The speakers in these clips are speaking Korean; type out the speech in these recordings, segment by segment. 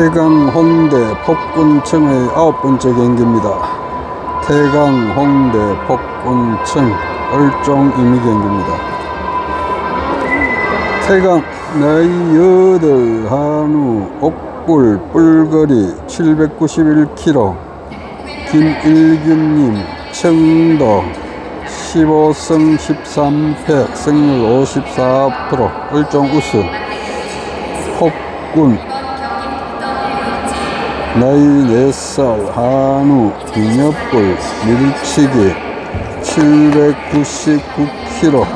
태강 홍대 폭군층의 아홉 번째 경기입니다. 태강 홍대 폭군층 얼종 임의 경기입니다. 태강 나이 여덟 한우 옥불 뿔거리 791kg 김일균님 청도 15승 13패 승률 54% 얼종 우승 폭군 나이 4살 한우 비녀불 밀치기 799kg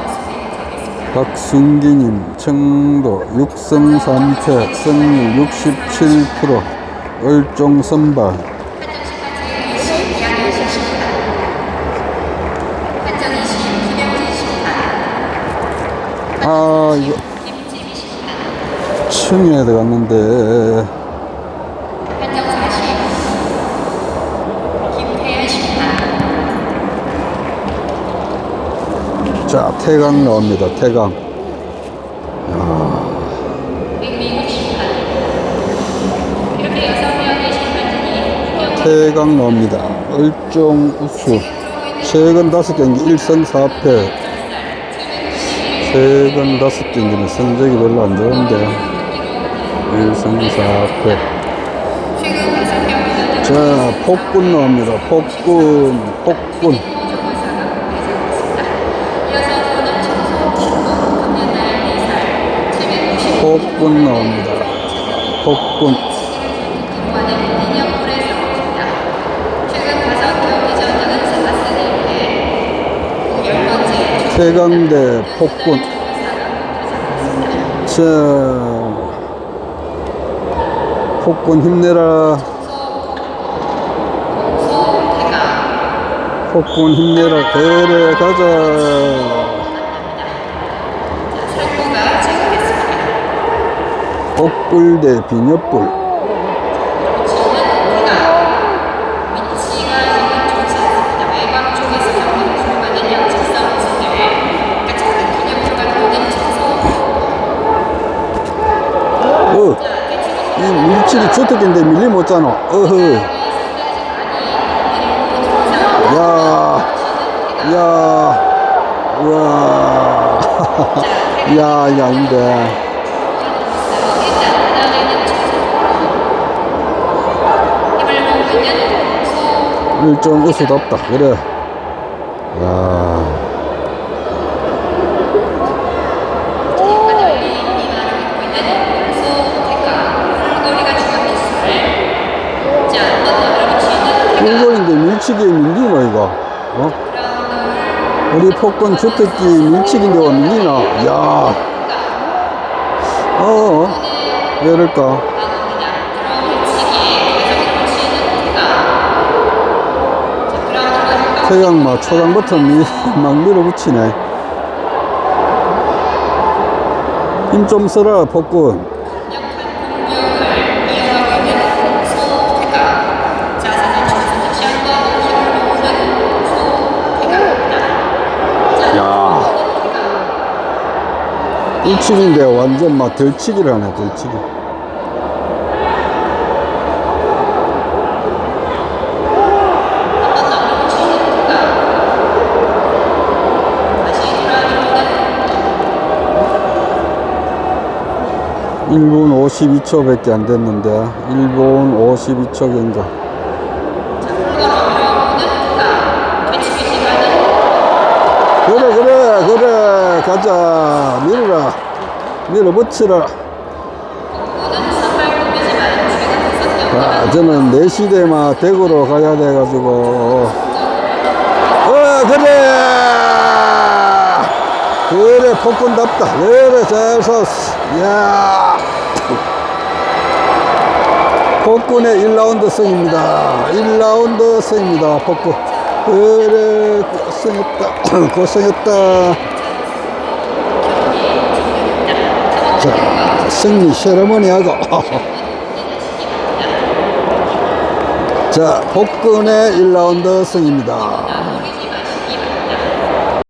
박순기님 청도 6승 3패 승률 67% 얼종 선발. 아 이거. 층에 들어갔는데 자 태강 나옵니다 태강. 태강 나옵니다. 얼종 우수. 최근 다섯 경기 1승 4패. 최근 다섯 경기는 성적이 별로 안 좋은데 1승 4패 자 폭군 나옵니다 폭군 폭군. 폭군 나옵니다 폭군. 태강대 폭군. 자 폭군 힘내라 폭군 힘내라 그래 가자. 옥불대 비녀불 어, 이 밀치기 주택인데 밀리 못 자노? 어허 야, 야, 와, 야, 야, 인데. 일종 우수답다, 그래. 야, 일본인데 밀치기에 밀리노, 이거. 어? 우리 폭군 주택기 밀치기인데 와 밀리나? 야, 어, 왜 이럴까? 태양 막 초장부터 미, 막 밀어붙이네. 힘 좀 써라, 폭군. 일치기인데 완전 막 들치기를 하네, 들치기. 일분 52초밖에 안 됐는데, 일분 52초인가. 그래, 그래, 그래, 가자. 밀어라. 밀어붙이라. 아, 저는 4시대 막 대구로 가야 돼가지고. 어, 그래! 그래, 폭군답다. 그래, 잘 섰어. 야 폭군의 1라운드 승입니다. 1라운드 승입니다, 폭군. 그래, 고생했다. 고생했다. 자, 승리 세레머니 하고. 자, 폭군의 1라운드 승입니다.